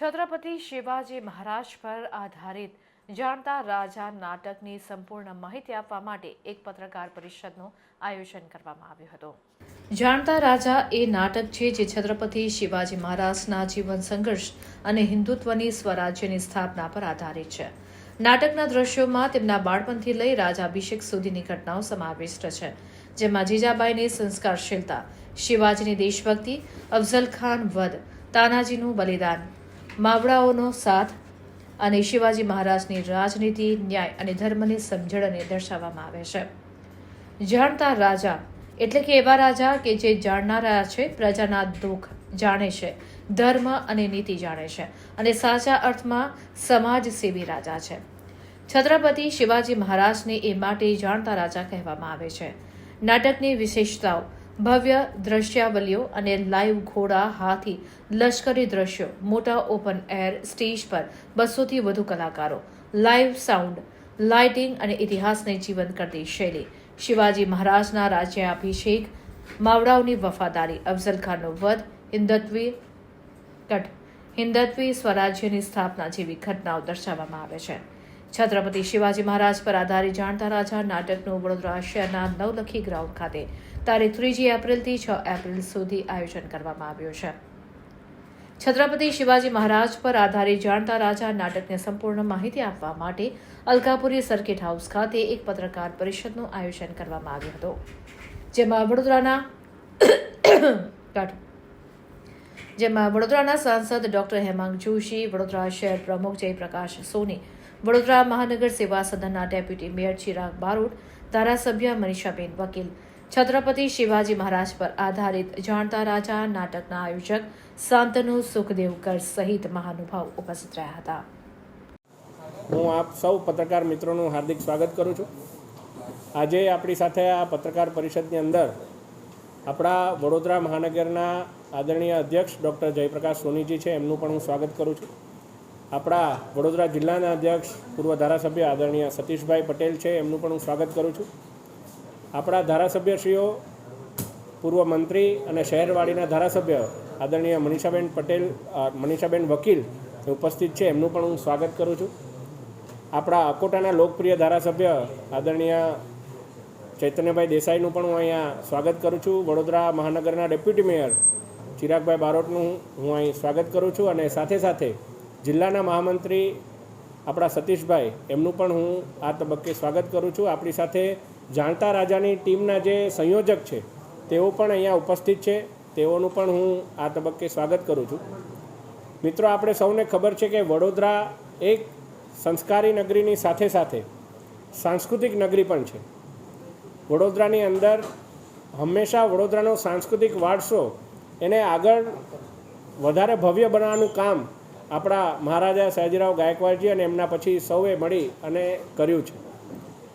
છત્રપતિ શિવાજી મહારાજ પર આધારિત જાણતા રાજા નાટકની સંપૂર્ણ માહિતી આપવા માટે એક પત્રકાર પરિષદનું આયોજન કરવામાં આવ્યું હતું. જાણતા રાજા એ નાટક છે જે છત્રપતિ શિવાજી મહારાજના જીવન સંઘર્ષ અને હિન્દુત્વની સ્વરાજ્યની સ્થાપના પર આધારિત છે. નાટકના દ્રશ્યોમાં તેમના બાળપણથી લઈ રાજાભિષેક સુધીની ઘટનાઓ સમાવિષ્ટ છે, જેમાં જીજાબાઈની સંસ્કારશીલતા, શિવાજીની દેશભક્તિ, અફઝલ ખાન વધ, તાનાજીનું બલિદાન માવડાઓનો સાથ અને શિવાજી મહારાજની રાજનીતિ, ન્યાય અને ધર્મની સમજણને દર્શાવવામાં આવે છે. જાણતા રાજા એટલે કે એવા રાજા કે જે જાણનારા છે, પ્રજાના દુઃખ જાણે છે, ધર્મ અને નીતિ જાણે છે અને સાચા અર્થમાં સમાજસેવી રાજા છે. છત્રપતિ શિવાજી મહારાજને એ માટે જાણતા રાજા કહેવામાં આવે છે. નાટકની વિશેષતાઓ ભવ્ય દ્રશ્યાવલીઓ અને લાઈવ ઘોડા હાથી લશ્કરી દ્રશ્યો, મોટા ઓપન એર સ્ટેજ પર બસોથી વધુ કલાકારો લાઈવ સાઉન્ડ લાઇટિંગ અને ઇતિહાસને જીવંત કરતી શૈલી. શિવાજી મહારાજના રાજ્યાભિષેક માવડાઓની વફાદારી, અફઝલ ખાનનો વધ, હિન્દત્વી કટ, હિન્દત્વી સ્વરાજ્યની સ્થાપના જેવી ઘટનાઓ દર્શાવવામાં આવે છે. છત્રપતિ શિવાજી મહારાજ પર આધારિત જાણતા રાજા નાટકનું વડોદરા શહેરના નવલખી ગ્રાઉન્ડ ખાતે તારીખ ત્રીજી એપ્રિલથી છ એપ્રિલ સુધી આયોજન કરવામાં આવ્યું છે. છત્રપતિ શિવાજી મહારાજ પર આધારિત જાણતા રાજા નાટકને સંપૂર્ણ માહિતી આપવા માટે અલકાપુરી સર્કિટ હાઉસ ખાતે એક પત્રકાર પરિષદનું આયોજન કરવામાં આવ્યું હતું. જેમાં વડોદરાના જેમાં વડોદરાના સાંસદ ડોક્ટર હેમાંગ જોશી, વડોદરા શહેર પ્રમુખ જયપ્રકાશ સોની વડોદરા મહાનગર સેવા સદનના ડેપ્યુટી મેયર ચિરાગ બારોટ, ધારાસભ્ય મનીષાબેન વકીલ, છત્રપતિ શિવાજી મહારાજ પર આધારિત જાણતા રાજા, નાટકના આયોજક શાંતનુ સુખદેવકર સહિત મહાનુભાવ ઉપસ્થિત રહ્યા હતા. હું આપ સૌ પત્રકાર મિત્રોનું હાર્દિક સ્વાગત કરું છું. આજે આપણી સાથે આ પત્રકાર પરિષદની અંદર આપણા વડોદરા મહાનગરના આદરણીય અધ્યક્ષ ડૉક્ટર જયપ્રકાશ સોનીજી છે, એમનું પણ હું સ્વાગત કરું છું. આપણા વડોદરા જિલ્લાના અધ્યક્ષ, પૂર્વ ધારાસભ્ય આદરણીય સતીશભાઈ પટેલ છે. એમનું પણ હું સ્વાગત કરું છું. આપણા ધારાસભ્યશ્રીઓ, પૂર્વ મંત્રી અને શહેરવાડીના ધારાસભ્ય આદરણીય મનીષાબેન પટેલ મનીષાબેન વકીલ ઉપસ્થિત છે. એમનું પણ હું સ્વાગત કરું છું. આપણા અકોટાના લોકપ્રિય ધારાસભ્ય આદરણીય ચૈતન્યભાઈ દેસાઈનું પણ હું અહીંયા સ્વાગત કરું છું. વડોદરા મહાનગરના ડેપ્યુટી મેયર ચિરાગભાઈ બારોટનું હું અહીં સ્વાગત કરું છું અને સાથે સાથે જિલ્લાના મહામંત્રી આપણા સતીશભાઈ, એમનું પણ હું આ તબક્કે સ્વાગત કરું છું. આપણી સાથે જાણતા રાજાની ટીમના જે સંયોજક છે, તેઓ પણ અહીંયા ઉપસ્થિત છે. તેઓનું પણ હું આ તબક્કે સ્વાગત કરું છું. મિત્રો, આપણે સૌને ખબર છે કે વડોદરા એક સંસ્કારી નગરીની સાથે સાથે સાંસ્કૃતિક નગરી પણ છે. વડોદરાની અંદર હંમેશા વડોદરાનો સાંસ્કૃતિક વારસો એને આગળ વધારે ભવ્ય બનાવવાનું કામ આપણા મહારાજા સયાજીરાવ ગાયકવાડજી અને એમના પછી સૌએ મળી અને કર્યું છે.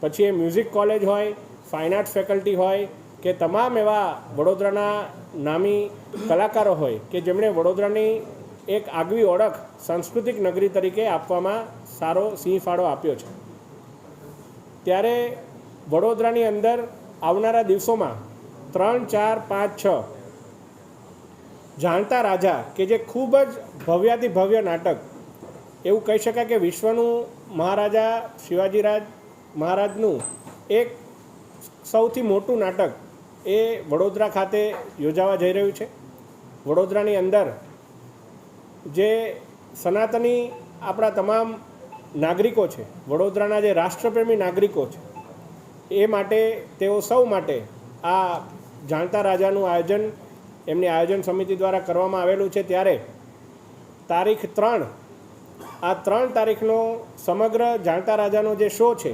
પછી એ મ્યુઝિક કોલેજ હોય, ફાઇન આર્ટ્સ ફેકલ્ટી હોય, કે તમામ એવા વડોદરાના નામી કલાકારો હોય, કે જેમણે વડોદરાની એક આગવી ઓળખ સાંસ્કૃતિક નગરી તરીકે આપવામાં સારો સિંહ ફાળો આપ્યો છે. ત્યારે વડોદરાની અંદર આવનારા દિવસોમાં ત્રણ ચાર પાંચ છ જાણતા રાજા કે જે ખૂબ જ ભવ્યાતિ ભવ્ય નાટક, એવું કહી શકાય કે વિશ્વનું મહારાજા શિવાજીરાજ મહારાજનું એક સૌથી મોટું નાટક એ વડોદરા ખાતે યોજાવા જઈ રહ્યું છે. વડોદરાની અંદર જે સનાતની આપણા તમામ નાગરિકો છે, વડોદરાના જે રાષ્ટ્રપ્રેમી નાગરિકો છે, એ માટે, તેઓ સૌ માટે આ જાણતા રાજાનું આયોજન એમની આયોજન સમિતિ દ્વારા કરવામાં આવેલું છે ત્યારે તારીખ ત્રણ, આ ત્રણ તારીખનો સમગ્ર જાણતા રાજાનો જે શો છે,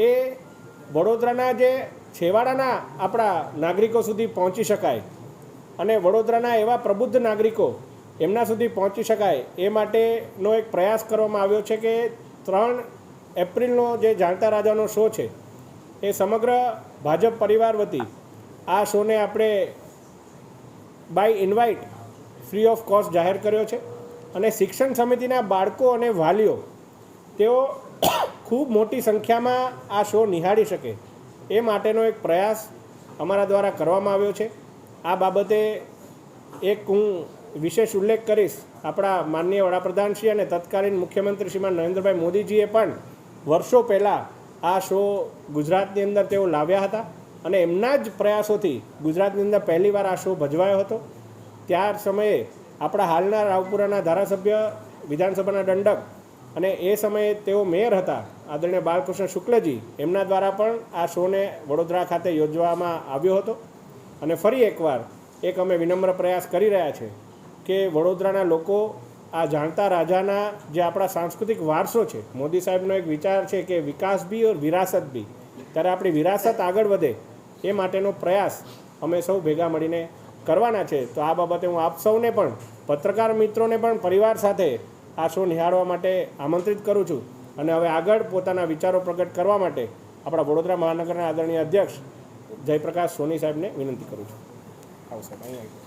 એ વડોદરાના જે છેવાડાના આપણા નાગરિકો સુધી પહોંચી શકાય અને વડોદરાના એવા પ્રબુદ્ધ નાગરિકો એમના સુધી પહોંચી શકાય એ માટેનો એક પ્રયાસ કરવામાં આવ્યો છે કે ત્રણ એપ્રિલનો જે જાણતા રાજાનો શો છે, એ સમગ્ર ભાજપ પરિવાર વતી આ શોને આપણે by invite free of cost જાહેર કર્યો છે અને શિક્ષણ સમિતિના બાળકો અને વાલીઓ તેઓ ખૂબ મોટી સંખ્યામાં આ શો નિહાળી શકે એ માટેનો એક પ્રયાસ અમારા દ્વારા કરવામાં આવ્યો છે. આ બાબતે એક હું વિશેષ ઉલ્લેખ કરીશ. આપણા માનનીય વડાપ્રધાન શ્રી અને તત્કાલીન મુખ્યમંત્રી શ્રીમાન નરેન્દ્રભાઈ મોદીજીએ પણ વર્ષો પહેલાં આ શો ગુજરાતની અંદર તેઓ લાવ્યા હતા. અને એમના જ પ્રયાસોથી ગુજરાતની અંદર પહેલીવાર આ શો ભજવાયો હતો. ત્યાર સમયે આપણા હાલના રાવપુરાના ધારાસભ્ય, વિધાનસભાના દંડક અને એ સમયે તેઓ મેયર હતા, આદરણીય બાલકૃષ્ણ શુક્લજી, એમના દ્વારા પણ આ શોને વડોદરા ખાતે યોજવામાં આવ્યો હતો. અને ફરી એકવાર એક અમે વિનમ્ર પ્રયાસ કરી રહ્યા છે કે વડોદરાના લોકો આ જાણતા રાજાના જે આપણા સાંસ્કૃતિક વારસો છે, મોદી સાહેબનો એક વિચાર છે કે વિકાસ બી ઓર વિરાસત બી. ત્યારે આપણી વિરાસત આગળ વધે એ માટેનો પ્રયાસ અમે સૌ ભેગા મળીને કરવાના છે. તો આ બાબતે હું આપ સૌને પણ, પત્રકાર મિત્રોને પણ, પરિવાર સાથે આ શો નિહાળવા માટે આમંત્રિત કરું છું. અને હવે આગળ પોતાના વિચારો પ્રગટ કરવા માટે આપણા વડોદરા મહાનગરના આદરણીય અધ્યક્ષ જયપ્રકાશ સોની સાહેબને વિનંતી કરું છું. આવો સાહેબ અહીંયા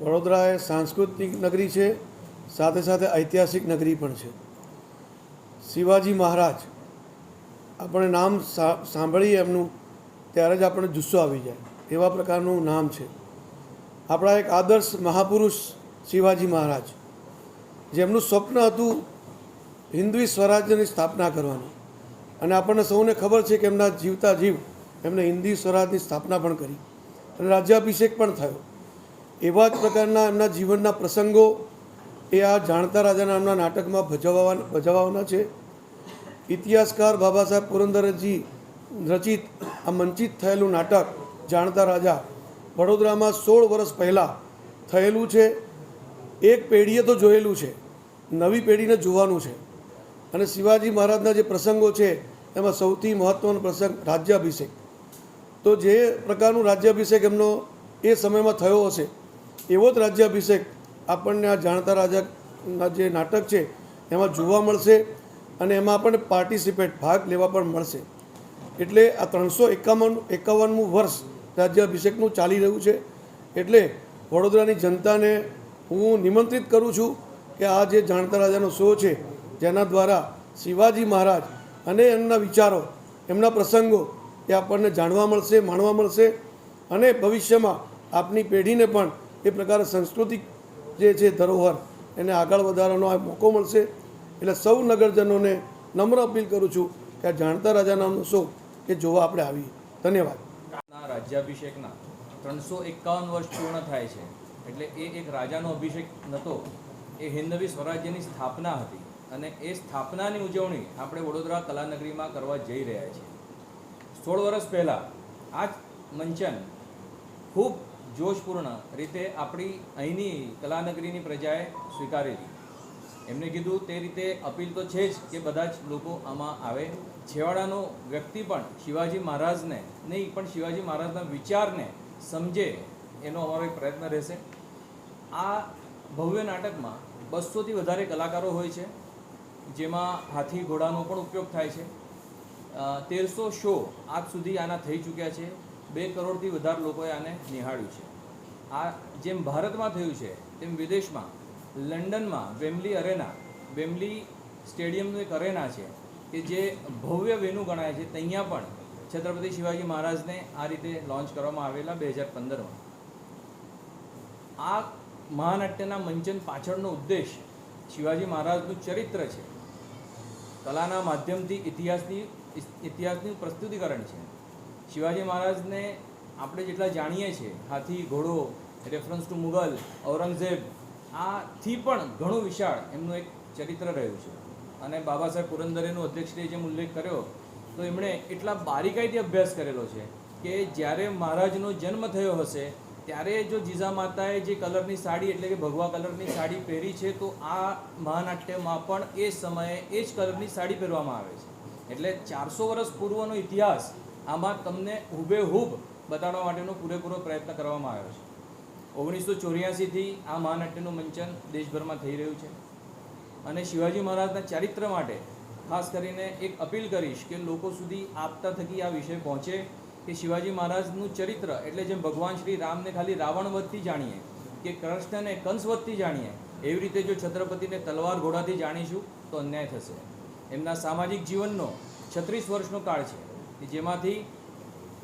વડોદરા એ સાંસ્કૃતિક નગરી છે, સાથે સાથે ઐતિહાસિક નગરી પણ છે. શિવાજી મહારાજ આપણે નામ સાંભળીએ એમનું, ત્યારે જ આપણને જુસ્સો આવી જાય. એવા પ્રકારનું નામ છે. આપણા એક આદર્શ મહાપુરુષ શિવાજી મહારાજ, જેમનું સ્વપ્ન હતું હિન્દવી સ્વરાજ્યની સ્થાપના કરવાની. અને આપણને સૌને ખબર છે કે એમના જીવતા જીવ એમને હિન્દી સ્વરાજની સ્થાપના પણ કરી. અને રાજ્યાભિષેક પણ થયો. એવા જ પ્રકારના એમના જીવનના પ્રસંગો એ આ જાણતા રાજાના એમના નાટકમાં ભજવવા ભજવવાના છે. ઇતિહાસકાર બાબા સાહેબ પુરંદરજી રચિત આ મંચિત થયેલું નાટક જાણતા રાજા વડોદરામાં સોળ વર્ષ પહેલાં થયેલું છે. એક પેઢીએ તો જોયેલું છે. નવી પેઢીને જોવાનું છે. અને શિવાજી મહારાજના જે પ્રસંગો છે, એમાં સૌથી મહત્ત્વનો પ્રસંગ રાજ્યાભિષેક. તો જે પ્રકારનું રાજ્યાભિષેક એમનો એ સમયમાં થયો હશે, એવો જ રાજ્યાભિષેક આપણને આ જાણતા રાજાના જે નાટક છે, એમાં જોવા મળશે. અને એમાં પણ પાર્ટિસિપેટ ભાગ લેવા પણ મળશે. એટલે આ ત્રણસો એકાવન, એકાવનમું વર્ષ રાજ્યાભિષેકનું ચાલી રહ્યું છે. એટલે વડોદરાની જનતાને હું નિમંત્રિત કરું છું કે આ જે જાણતા રાજાનો શો છે, જેના દ્વારા શિવાજી મહારાજ અને એમના વિચારો, એમના પ્રસંગો એ આપણને જાણવા મળશે, માણવા મળશે અને ભવિષ્યમાં આપની પેઢીને પણ એ પ્રકારે સાંસ્કૃતિક જે છે ધરોહર, એને આગળ વધારવાનો આ મોકો મળશે. એટલે સૌ નગરજનોને નમ્ર અપીલ કરું છું કે આ જાણતા રાજા નામનો શો કે જોવા આપણે આવીએ. ધન્યવાદ. રાજ્યાભિષેકના ત્રણસો એકાવન વર્ષ પૂર્ણ થાય છે. એટલે એ એક રાજાનો અભિષેક નહોતો એ હિન્દવી સ્વરાજ્યની સ્થાપના હતી અને એ સ્થાપનાની ઉજવણી આપણે વડોદરા કલાનગરીમાં કરવા જઈ રહ્યા છીએ. સોળ વર્ષ પહેલાં આ મંચન ખૂબ જોશપૂર્ણ રીતે આપણી અહીંની કલાનગરીની પ્રજાએ સ્વીકારેલી. એમને કીધું તે રીતે અપીલ તો છે જ કે બધા જ લોકો આમાં આવે. છેવાડાનો વ્યક્તિ પણ શિવાજી મહારાજને નહીં, પણ શિવાજી મહારાજના વિચારને સમજે એનો અમારો એક પ્રયત્ન રહેશે. આ ભવ્ય નાટકમાં બસોથી વધારે કલાકારો હોય છે, જેમાં હાથી ઘોડાનો પણ ઉપયોગ થાય છે. તેરસો શો આજ સુધી આના થઈ ચૂક્યા છે. બે કરોડથી વધારે લોકોએ આને નિહાળ્યું છે. આ જેમ ભારતમાં થયું છે, તેમ વિદેશમાં લંડનમાં વેમ્બલી અરેના, વેમ્બલી સ્ટેડિયમનું એક અરેના છે કે જે ભવ્ય વેનું ગણાય છે. ત્યાં પણ છત્રપતિ શિવાજી મહારાજને આ રીતે લોન્ચ કરવામાં આવેલા બે હજાર પંદરમાં. આ મહાનાટ્યના મંચન પાછળનો ઉદ્દેશ શિવાજી મહારાજનું ચરિત્ર છે. કલાના માધ્યમથી ઇતિહાસની, ઇતિહાસનું પ્રસ્તુતિકરણ છે. શિવાજી મહારાજને આપણે જેટલા જાણીએ છીએ, હાથી, ઘોડો રેફરન્સ ટુ મુગલ, ઔરંગઝેબ આથી પણ ઘણું વિશાળ એમનું એક ચરિત્ર રહ્યું છે. અને બાબા સાહેબ પુરંદરેનો અધ્યક્ષશ્રીએ જેમ ઉલ્લેખ કર્યો, તો એમણે એટલા બારીકાઈથી અભ્યાસ કરેલો છે કે જ્યારે મહારાજનો જન્મ થયો હશે, ત્યારે જો જીજા માતાએ જે કલરની સાડી એટલે કે ભગવા કલરની સાડી પહેરી છે, તો આ મહાનાટ્યમાં પણ એ સમયે એ જ કલરની સાડી પહેરવામાં આવે છે. એટલે ચારસો વર્ષ પૂર્વનો ઇતિહાસ આમાં તમને હુબેહુબ બતાડવા માટેનો પૂરેપૂરો પ્રયત્ન કરવામાં આવ્યો છે. ઓગણીસો ચોર્યાસીથી આ મહાનાટ્યનું મંચન દેશભરમાં થઈ રહ્યું છે. અને શિવાજી મહારાજના ચારિત્ર માટે ખાસ કરીને એક અપીલ કરીશ કે લોકો સુધી આપતા થકી આ વિષય પહોંચે કે શિવાજી મહારાજનું ચરિત્ર એટલે જેમ ભગવાન શ્રી રામને ખાલી રાવણ વધથી જાણીએ કે કૃષ્ણને કંસ વધથી જાણીએ, એવી રીતે જો છત્રપતિને તલવાર ઘોડાથી જાણીશું તો અન્યાય થશે. એમના સામાજિક જીવનનો છત્રીસ વર્ષનો કાળ છે જેમાંથી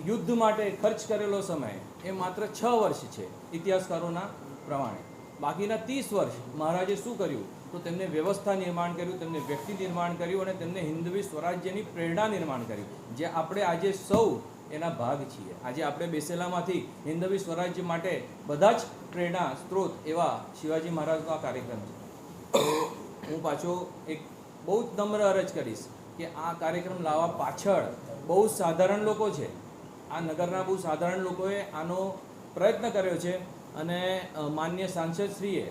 યુદ્ધ માટે ખર્ચ કરેલો સમય એ માત્ર છ વર્ષ છે ઇતિહાસકારોના પ્રમાણે. બાકીના ત્રીસ વર્ષ મહારાજે શું કર્યું? તો તેમને વ્યવસ્થા નિર્માણ કર્યું, તેમને વ્યક્તિ નિર્માણ કર્યું અને તેમને હિન્દવી સ્વરાજ્યની પ્રેરણા નિર્માણ કરી. જે આપણે આજે સૌ એના ભાગ છીએ. આજે આપણે બેસેલામાંથી હિન્દવી સ્વરાજ્ય માટે બધા જ પ્રેરણા, સ્ત્રોત એવા શિવાજી મહારાજનો આ કાર્યક્રમ છે. હું પાછો એક બહુ જ નમ્ર અરજ કરીશ કે આ કાર્યક્રમ લાવવા પાછળ બહુ સાધારણ લોકો છે. આ નગરના બહુ સાધારણ લોકોએ આનો પ્રયત્ન કર્યો છે અને માન્ય સાંસદશ્રીએ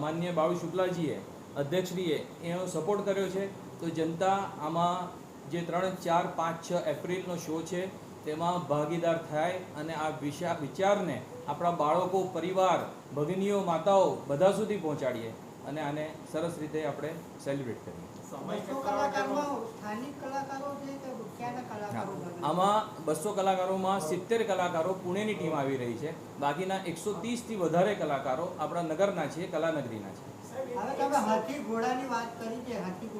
માન્ય બાળુ શુક્લાજીએ, અધ્યક્ષશ્રીએ એનો સપોર્ટ કર્યો છે. તો જનતા આમાં જે ત્રણ, ચાર, પાંચ, છ એપ્રિલનો શો છે, તેમાં ભાગીદાર થાય અને આ વિશા, વિચારને આપણા બાળકો, પરિવાર, ભગિનીઓ, માતાઓ બધા સુધી પહોંચાડીએ. અને આને સરસ રીતે આપણે સેલિબ્રેટ કરીએ. બસો કલાકારમાં સ્થાનિક કલાકારો છે કે ક્યાંના કલાકારો બને? આમાં બસો કલાકારોમાં સિત્તેર કલાકારો પુણેની ટીમ આવી રહી છે. બાકીના એકસો ત્રીસથી વધારે કલાકારો આપણા નગરના છે કલાનગરીના છે હવે તમે હાથી ઘોડાની વાત કરી છે હાથી